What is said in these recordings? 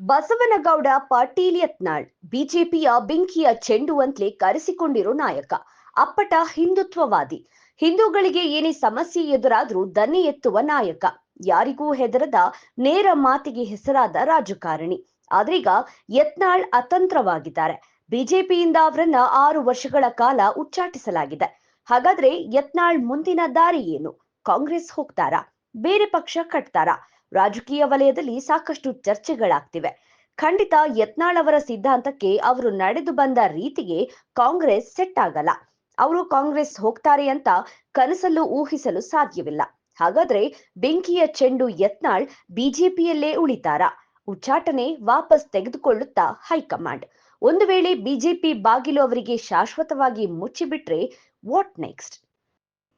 ಬಸವನಗೌಡ ಪಾಟೀಲ್ ಯತ್ನಾಳ್ ಬಿಜೆಪಿಯ ಬೆಂಕಿಯ ಚೆಂಡು ಕರೆಸಿಕೊಂಡಿರೋ ನಾಯಕ. ಅಪ್ಪಟ ಹಿಂದುತ್ವವಾದಿ. ಹಿಂದೂಗಳಿಗೆ ಏನೇ ಸಮಸ್ಯೆ ಎದುರಾದ್ರೂ ದನಿ ಎತ್ತುವ ನಾಯಕ. ಯಾರಿಗೂ ಹೆದರದ ನೇರ ಮಾತಿಗೆ ಹೆಸರಾದ ರಾಜಕಾರಣಿ. ಆದ್ರೀಗ ಯತ್ನಾಳ್ ಅತಂತ್ರವಾಗಿದ್ದಾರೆ. ಬಿಜೆಪಿಯಿಂದ ಅವರನ್ನ ಆರು ವರ್ಷಗಳ ಕಾಲ ಉಚ್ಚಾಟಿಸಲಾಗಿದೆ. ಹಾಗಾದ್ರೆ ಯತ್ನಾಳ್ ಮುಂದಿನ ದಾರಿ ಏನು? ಕಾಂಗ್ರೆಸ್ ಹೋಗ್ತಾರಾ? ಬೇರೆ ಪಕ್ಷ ಕಟ್ತಾರಾ? ರಾಜಕೀಯ ವಲಯದಲ್ಲಿ ಸಾಕಷ್ಟು ಚರ್ಚೆಗಳಾಗ್ತಿವೆ. ಖಂಡಿತ ಯತ್ನಾಳ್ ಅವರ ಸಿದ್ಧಾಂತಕ್ಕೆ ಅವರು ನಡೆದು ಬಂದ ರೀತಿಗೆ ಕಾಂಗ್ರೆಸ್ ಸೆಟ್ ಆಗಲ್ಲ. ಅವರು ಕಾಂಗ್ರೆಸ್ ಹೋಗ್ತಾರೆ ಅಂತ ಕನಸಲ್ಲೂ ಊಹಿಸಲು ಸಾಧ್ಯವಿಲ್ಲ. ಹಾಗಾದ್ರೆ ಬೆಂಕಿಯ ಚೆಂಡು ಯತ್ನಾಳ್ ಬಿಜೆಪಿಯಲ್ಲೇ ಉಳಿತಾರಾ? ಉಚ್ಚಾಟನೆ ವಾಪಸ್ ತೆಗೆದುಕೊಳ್ಳುತ್ತಾ ಹೈಕಮಾಂಡ್? ಒಂದು ವೇಳೆ ಬಿಜೆಪಿ ಬಾಗಿಲು ಅವರಿಗೆ ಶಾಶ್ವತವಾಗಿ ಮುಚ್ಚಿಬಿಟ್ರೆ ವಾಟ್ ನೆಕ್ಸ್ಟ್?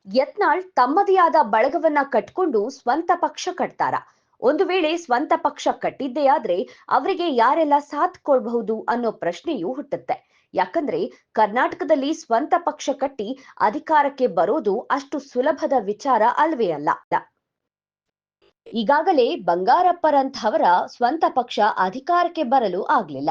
ಯತ್ನಾಳ್ ತಮ್ಮದೇ ಆದ ಬಳಗವನ್ನ ಕಟ್ಕೊಂಡು ಸ್ವಂತ ಪಕ್ಷ ಕಟ್ತಾರ? ಒಂದು ವೇಳೆ ಸ್ವಂತ ಪಕ್ಷ ಕಟ್ಟಿದ್ದೇ ಆದ್ರೆ ಅವರಿಗೆ ಯಾರೆಲ್ಲ ಸಾಥ್ ಕೊಡಬಹುದು ಅನ್ನೋ ಪ್ರಶ್ನೆಯೂ ಹುಟ್ಟುತ್ತೆ. ಯಾಕಂದ್ರೆ ಕರ್ನಾಟಕದಲ್ಲಿ ಸ್ವಂತ ಪಕ್ಷ ಕಟ್ಟಿ ಅಧಿಕಾರಕ್ಕೆ ಬರೋದು ಅಷ್ಟು ಸುಲಭದ ವಿಚಾರ ಅಲ್ವೇ ಅಲ್ಲ. ಈಗಾಗಲೇ ಬಂಗಾರಪ್ಪರಂಥವರ ಸ್ವಂತ ಪಕ್ಷ ಅಧಿಕಾರಕ್ಕೆ ಬರಲು ಆಗ್ಲಿಲ್ಲ.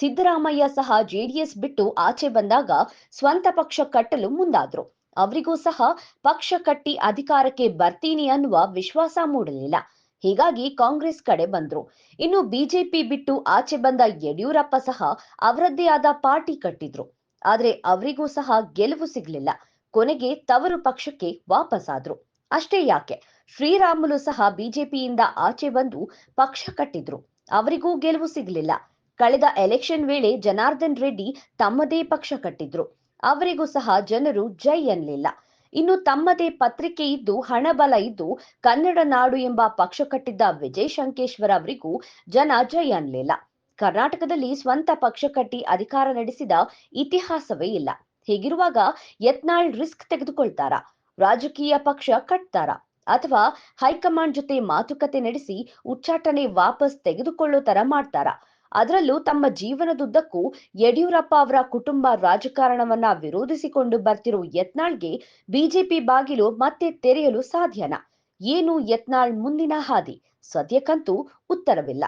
ಸಿದ್ದರಾಮಯ್ಯ ಸಹ ಜೆಡಿಎಸ್ ಬಿಟ್ಟು ಆಚೆ ಬಂದಾಗ ಸ್ವಂತ ಪಕ್ಷ ಕಟ್ಟಲು ಮುಂದಾದ್ರು. ಅವರಿಗೂ ಸಹ ಪಕ್ಷ ಕಟ್ಟಿ ಅಧಿಕಾರಕ್ಕೆ ಬರ್ತೀನಿ ಅನ್ನುವ ವಿಶ್ವಾಸ ಮೂಡಲಿಲ್ಲ. ಹೀಗಾಗಿ ಕಾಂಗ್ರೆಸ್ ಕಡೆ ಬಂದ್ರು. ಇನ್ನು ಬಿಜೆಪಿ ಬಿಟ್ಟು ಆಚೆ ಬಂದ ಯಡಿಯೂರಪ್ಪ ಸಹ ಅವರದ್ದೇ ಆದ ಪಾರ್ಟಿ ಕಟ್ಟಿದ್ರು. ಆದ್ರೆ ಅವರಿಗೂ ಸಹ ಗೆಲುವು ಸಿಗ್ಲಿಲ್ಲ. ಕೊನೆಗೆ ತವರು ಪಕ್ಷಕ್ಕೆ ವಾಪಸ್ಸಾದ್ರು ಅಷ್ಟೇ ಯಾಕೆ? ಶ್ರೀರಾಮುಲು ಸಹ ಬಿಜೆಪಿಯಿಂದ ಆಚೆ ಬಂದು ಪಕ್ಷ ಕಟ್ಟಿದ್ರು. ಅವರಿಗೂ ಗೆಲುವು ಸಿಗ್ಲಿಲ್ಲ. ಕಳೆದ ಎಲೆಕ್ಷನ್ ವೇಳೆ ಜನಾರ್ದನ್ ರೆಡ್ಡಿ ತಮ್ಮದೇ ಪಕ್ಷ ಕಟ್ಟಿದ್ರು. ಅವರಿಗೂ ಸಹ ಜನರು ಜೈ ಅನ್ಲಿಲ್ಲ ಇನ್ನು ತಮ್ಮದೇ ಪತ್ರಿಕೆ ಇದ್ದು, ಹಣಬಲ ಇದ್ದು, ಕನ್ನಡ ನಾಡು ಎಂಬ ಪಕ್ಷ ಕಟ್ಟಿದ್ದ ವಿಜಯ್ ಶಂಕೇಶ್ವರ ಅವರಿಗೂ ಜನ ಜಯ ಅನ್ಲಿಲ್ಲ. ಕರ್ನಾಟಕದಲ್ಲಿ ಸ್ವಂತ ಪಕ್ಷ ಕಟ್ಟಿ ಅಧಿಕಾರ ನಡೆಸಿದ ಇತಿಹಾಸವೇ ಇಲ್ಲ. ಹೀಗಿರುವಾಗ ಯತ್ನಾಳ್ ರಿಸ್ಕ್ ತೆಗೆದುಕೊಳ್ತಾರ? ರಾಜಕೀಯ ಪಕ್ಷ ಕಟ್ತಾರ? ಅಥವಾ ಹೈಕಮಾಂಡ್ ಜೊತೆ ಮಾತುಕತೆ ನಡೆಸಿ ಉಚ್ಚಾಟನೆ ವಾಪಸ್ ತೆಗೆದುಕೊಳ್ಳೋ ತರ ಮಾಡ್ತಾರ? ಅದರಲ್ಲೂ ತಮ್ಮ ಜೀವನದುದ್ದಕ್ಕೂ ಯಡಿಯೂರಪ್ಪ ಅವರ ಕುಟುಂಬ ರಾಜಕಾರಣವನ್ನ ವಿರೋಧಿಸಿಕೊಂಡು ಬರ್ತಿರೋ ಯತ್ನಾಳ್ಗೆ ಬಿಜೆಪಿ ಬಾಗಿಲು ಮತ್ತೆ ತೆರೆಯಲು ಸಾಧ್ಯನಾ? ಏನು ಯತ್ನಾಳ್ ಮುಂದಿನ ಹಾದಿ? ಸದ್ಯಕ್ಕಂತೂ ಉತ್ತರವಿಲ್ಲ.